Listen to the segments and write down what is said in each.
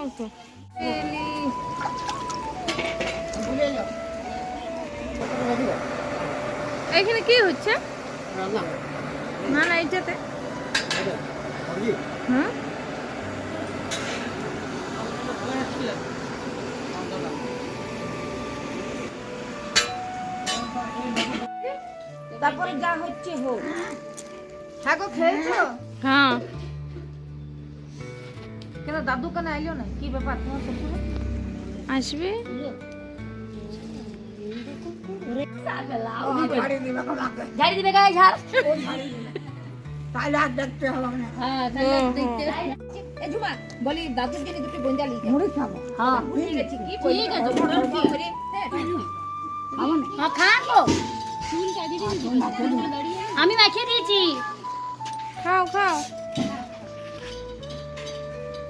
হ্যাঁ তো এখানে কি হচ্ছে? না না এইটাতে। হুম? তারপরে যা হচ্ছে হোক। হ্যাঁ গো খেয়েছো হ্যাঁ। দাদু কেন আইলো না কি ব্যাপার? তোমার শ্বশুর আসবে? ঝাড়ি দিবে গায়ে ঝাড়। তাহলে আর দেখতে হবে না। হ্যাঁ তাহলে দেখতে এ ঝুমা বলি দাদুর জন্য দুটো গঞ্জালি মুড়ি খাব। হ্যাঁ ঠিক আছে কি ঠিক আছে বড় কি করে? হ্যাঁ আমি মাখিয়ে দিয়েছি। খাও খাও।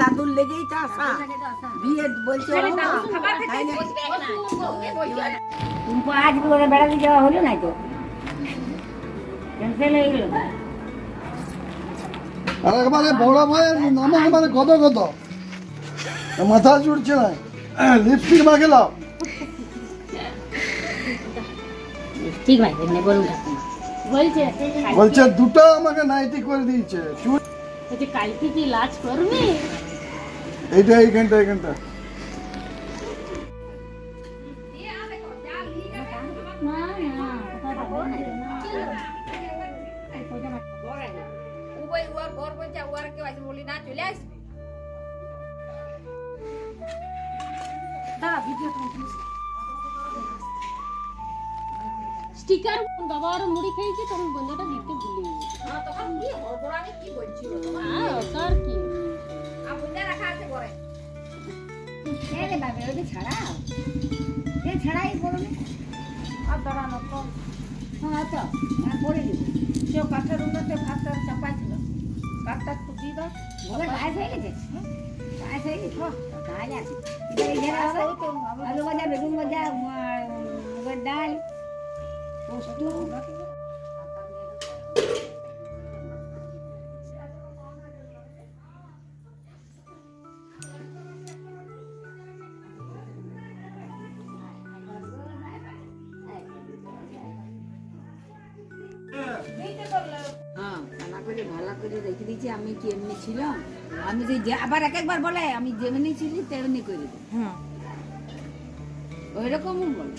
দাদুর লেগেই তো আসা। বিয়ে বলছে আজ করে বেড়াতে যাওয়া হলো না তো। ক্যান্সেল হয়ে গেল। আর একবারে বড় ভাইয়ের নাম একেবারে গদ গদ। মাথা জুড়ছে না। লিপস্টিক মাখে লাও ঠিক ভাই বলুন। বলছে বলছে দুটো আমাকে নাইটি করে দিয়েছে চুল বলছে কালকে কি লাজ করবি এইটা এইখানটা এইখানটা না না স্টিকার বাবা আর মুড়ি খেয়েছি তখন বন্ধুটা দিতে ভুলে গেছি। হ্যাঁ তখন কি হড়বড় আমি কি বলছি হ্যাঁ তার কি? আর বুঝে রাখা আছে ঘরে আর দাঁড়ানো তো হ্যাঁ তো। হ্যাঁ করে দিব সে কাঠের উন্নতে ভাতটা চাপাই ছিল কাঠটা একটু দিয়ে দাও পায়েস হয়ে গেছে? পায়েস হয়ে গেছে? আলু ভাজা বেগুন ভাজা মুগের ডাল হ্যাঁ রান্না করে ভালো করে রেখে দিয়েছি আমি কি এমনি ছিলাম আমি যে আবার এক একবার বলে আমি যেমনি ছিলি তেমনি করে দিই হুম। ওই রকমও বলে।